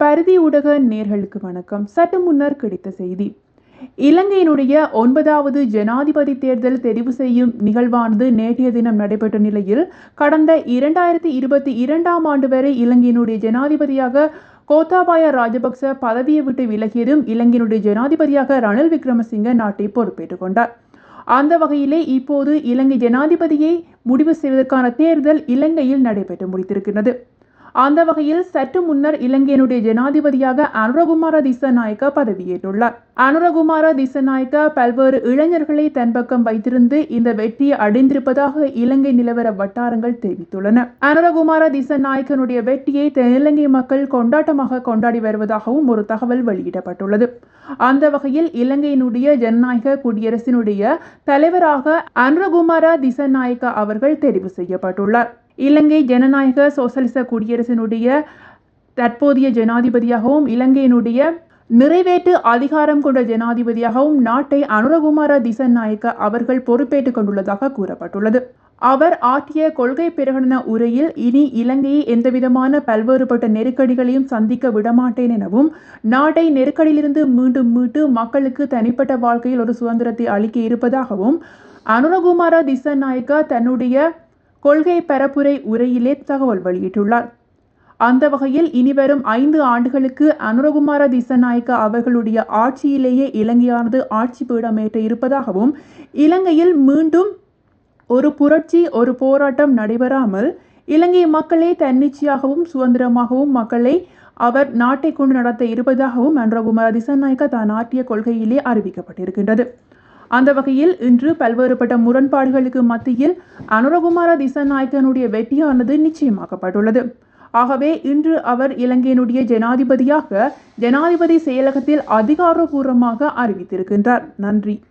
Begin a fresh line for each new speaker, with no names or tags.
பருதி ஊடக நேர்களுக்கு வணக்கம். சற்று முன்னர் கிடைத்த செய்தி. இலங்கையினுடைய ஒன்பதாவது ஜனாதிபதி தேர்தல் தெரிவு செய்யும் நிகழ்வானது நேற்றைய தினம் நடைபெற்ற நிலையில் கடந்த இரண்டாயிரத்தி இருபத்தி இரண்டாம் ஆண்டு வரை இலங்கையினுடைய ஜனாதிபதியாக கோத்தாபாய ராஜபக்ச பதவியை விட்டு விலகியதும் இலங்கையினுடைய ஜனாதிபதியாக ரணில் விக்ரமசிங்க நாட்டை பொறுப்பேற்றுக் கொண்டார். அந்த வகையிலே இப்போது இலங்கை ஜனாதிபதியை முடிவு செய்வதற்கான தேர்தல் இலங்கையில் நடைபெற்று முடித்திருக்கிறது. அந்த வகையில் சற்று முன்னர் இலங்கையினுடைய ஜனாதிபதியாக அனுரகுமார திசநாயக்க பதவியேற்றுள்ளார். அனுரகுமார திசநாயக்க பல்வேறு இளைஞர்களை தன் பக்கம் வைத்திருந்து இந்த வெற்றியை அடைந்திருப்பதாக இலங்கை நிலவர வட்டாரங்கள் தெரிவித்துள்ளன. அனுரகுமார திசநாயக்கனுடைய வெற்றியை தென்னிலங்கை மக்கள் கொண்டாட்டமாக கொண்டாடி வருவதாகவும் ஒரு தகவல் வெளியிடப்பட்டுள்ளது. அந்த வகையில் இலங்கையினுடைய ஜனநாயக குடியரசினுடைய தலைவராக அனுரகுமார திசநாயக்க அவர்கள் தெரிவு செய்யப்பட்டுள்ளார். இலங்கை ஜனநாயக சோசலிச குடியரசினுடைய தற்போதைய ஜனாதிபதியாகவும் இலங்கையினுடைய நிறைவேற்று அதிகாரம் கொண்ட ஜனாதிபதியாகவும் நாட்டை அனுரகுமார திசநாயக்க அவர்கள் பொறுப்பேற்றுக் கொண்டுள்ளதாக கூறப்பட்டுள்ளது. அவர் ஆற்றிய கொள்கை பிரகடன உரையில் இனி இலங்கையை எந்தவிதமான பல்வேறுபட்ட நெருக்கடிகளையும் சந்திக்க விடமாட்டேன் எனவும் நாட்டை நெருக்கடியிலிருந்து மீண்டும் மீட்டு மக்களுக்கு தனிப்பட்ட வாழ்க்கையில் ஒரு சுதந்திரத்தை அளிக்க இருப்பதாகவும் அனுரகுமார திசநாயக்க தன்னுடைய கொள்கை பரப்புரை உரையிலே தகவல் வெளியிட்டுள்ளார். அந்த வகையில் இனிவரும் ஐந்து ஆண்டுகளுக்கு அனுரகுமார திசநாயக்க அவர்களுடைய ஆட்சியிலேயே இலங்கையானது ஆட்சி பீடமேற்ற இருப்பதாகவும் இலங்கையில் மீண்டும் ஒரு புரட்சி ஒரு போராட்டம் நடைபெறாமல் இலங்கை மக்களே தன்னிச்சையாகவும் சுதந்திரமாகவும் மக்களை அவர் நாட்டை கொண்டு நடத்த இருப்பதாகவும் அனுரகுமார திசநாயக்க தான் ஆற்றிய கொள்கையிலே அறிவிக்கப்பட்டிருக்கின்றது. அந்த வகையில் இன்று பல்வேறுபட்ட முரண்பாடுகளுக்கு மத்தியில் அனுரகுமார திசநாயக்கனுடைய வெற்றியானது நிச்சயமாக்கப்பட்டுள்ளது. ஆகவே இன்று அவர் இலங்கையினுடைய ஜனாதிபதியாக ஜனாதிபதி செயலகத்தில் அதிகாரபூர்வமாக அறிவித்திருக்கின்றார். நன்றி.